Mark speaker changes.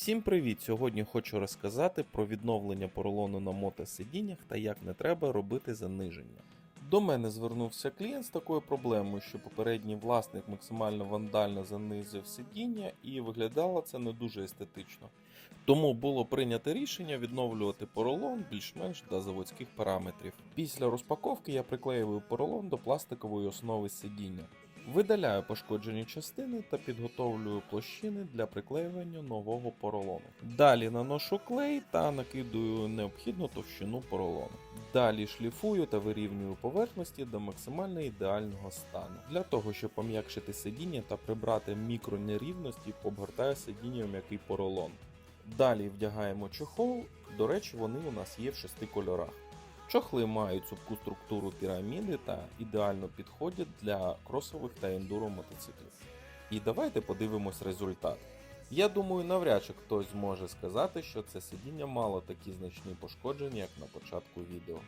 Speaker 1: Всім привіт! Сьогодні хочу розказати про відновлення поролону на мотосидіннях та як не треба робити заниження. До мене звернувся клієнт з такою проблемою, що попередній власник максимально вандально занизив сидіння і виглядало це не дуже естетично. Тому було прийнято рішення відновлювати поролон більш-менш до заводських параметрів. Після розпаковки я приклеюю поролон до пластикової основи сидіння. Видаляю пошкоджені частини та підготовлюю площини для приклеювання нового поролону. Далі наношу клей та накидую необхідну товщину поролону. Далі шліфую та вирівнюю поверхності до максимально ідеального стану. Для того, щоб пом'якшити сидіння та прибрати мікронерівності, обгортаю сидіння в м'який поролон. Далі вдягаємо чохол, до речі, вони у нас є в шести кольорах. Чохли мають цупку структуру піраміди та ідеально підходять для кросових та ендуро мотоциклів. І давайте подивимось результат. Я думаю, навряд чи хтось зможе сказати, що це сидіння мало такі значні пошкодження, як на початку відео.